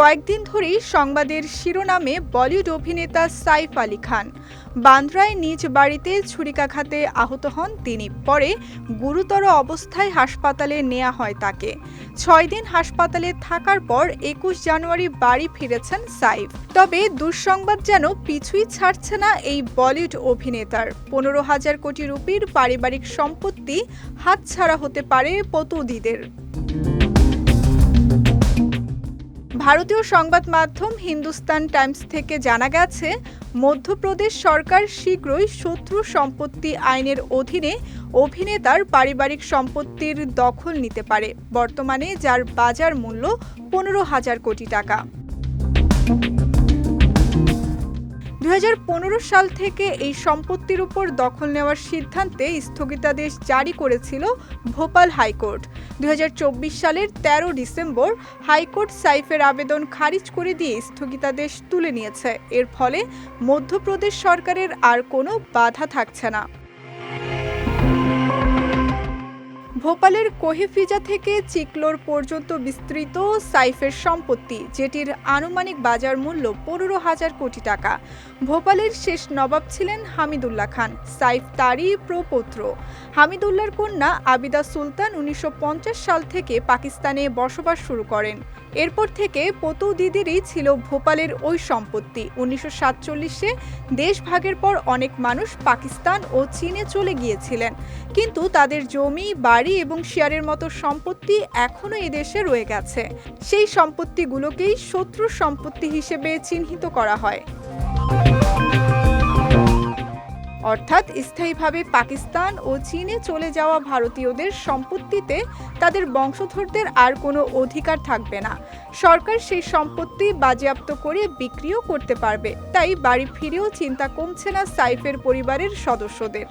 কয়েকদিন ধরেই সংবাদের শিরোনামে বলিউড অভিনেতা সাইফ আলী খান। বান্দ্রায় নিজ বাড়িতে ছুরিকাঘাতে আহত হন তিনি। পরে গুরুতর অবস্থায় হাসপাতালে নেওয়া হয় তাকে। ছয় দিন হাসপাতালে থাকার পর একুশ জানুয়ারি বাড়ি ফিরেছেন সাইফ। তবে দুঃসংবাদ যেন পিছুই ছাড়ছে না এই বলিউড অভিনেতার। পনেরো হাজার কোটি রুপির পারিবারিক সম্পত্তি হাতছাড়া হতে পারে পতুদিদের। ভারতীয় সংবাদ মাধ্যম হিন্দুস্তান টাইমস থেকে জানা গেছে, মধ্যপ্রদেশ সরকার শীঘ্রই শত্রু সম্পত্তি আইনের অধীনে অভিনেতার পারিবারিক সম্পত্তির দখল নিতে পারে। বর্তমানে যার বাজার মূল্য পনেরো হাজার কোটি টাকা। সাল থেকে এই সম্পত্তির উপর দখল নেওয়ার সিদ্ধান্তে স্থগিতাদেশ জারি করেছিল ভোপাল হাইকোর্ট। দুই হাজার চব্বিশ সালের ১৩ ডিসেম্বর হাইকোর্ট সাইফের আবেদন খারিজ করে দিয়ে স্থগিতাদেশ তুলে নিয়েছে। এর ফলে মধ্যপ্রদেশ সরকারের আর কোনো বাধা থাকছে না। ভোপালের কোহেফিজা থেকে চিকলোর পর্যন্ত বিস্তৃত সাইফের সম্পত্তি, যেটির আনুমানিক বাজার মূল্য পনেরো হাজার কোটি টাকা। ভোপালের শেষ নবাব ছিলেন হামিদুল্লাহ খান, সাইফ তারই প্রপৌত্র। হামিদুল্লাহর কন্যা আবিদা সুলতান উনিশশো পঞ্চাশ সাল থেকে পাকিস্তানে বসবাস শুরু করেন। এরপর থেকে পতু দিদিরই ছিল ভোপালের ওই সম্পত্তি। উনিশশো সাতচল্লিশে দেশ ভাগের পর অনেক মানুষ পাকিস্তান ও চীনে চলে গিয়েছিলেন। কিন্তু তাদের জমি, বাড়ি এবং শেয়ারের মতো সম্পত্তি এখনও এদেশে রয়ে গেছে। সেই সম্পত্তিগুলোকেই শত্রু সম্পত্তি হিসেবে চিহ্নিত করা হয়। অর্থাৎ স্থায়ীভাবে পাকিস্তান ও চীনে চলে যাওয়া ভারতীয়দের সম্পত্তিতে তাদের বংশধরদের আর কোনো অধিকার থাকবে না। সরকার সেই সম্পত্তি বাজেয়াপ্ত করে বিক্রিও করতে পারবে, তাই বাড়ি ফিরেও চিন্তা কমছে না সাইফের পরিবারের সদস্যদের।